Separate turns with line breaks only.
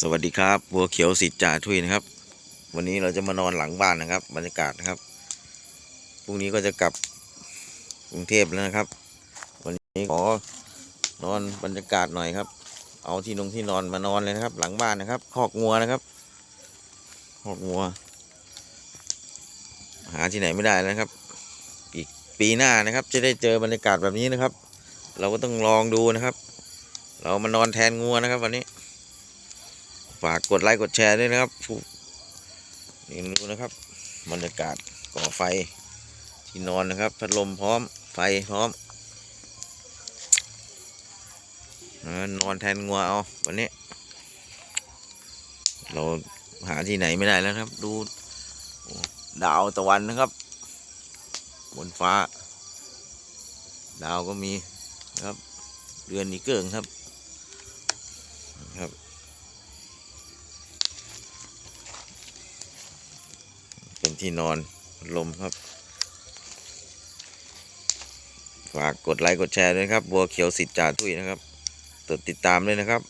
สวัสดีครับบัวเขียวสิทธิ์จ่าทุยนะครับ วันนี้เราจะมานอนหลังบ้านนะครับ บรรยากาศนะครับพรุ่งนี้ก็จะกลับกรุงเทพแล้วนะครับ วันนี้ขอนอนบรรยากาศหน่อยครับ เอาที่นงที่นอนมานอนเลยนะครับ หลังบ้านนะครับคอกงัวนะครับคอกงัว หาที่ไหนไม่ได้แล้วนะครับ อีกปีหน้านะครับ จะได้เจอบรรยากาศแบบนี้นะครับ เราก็ต้องลองดูนะครับ เรามานอนแทนงัวนะครับ วันนี้ ฝากกดไลค์กดแชร์ด้วยนะครับนี่ดูนะครับบรรยากาศก่อไฟที่นอนนะครับ พัดลมพร้อมไฟพร้อมนอนแทนงัวเอาวันนี้ เราหาที่ไหนไม่ได้แล้วครับ ดูดาวตะวันนะครับ บนฟ้า ดาวก็มีครับเดือนนี้เกิงครับครับ ที่นอนลมครับ ฝากกดไลค์กดแชร์ด้วยครับ บัวเขียวสิทธิ์จ่าตุ้ยนะครับกดติดตามด้วยนะครับ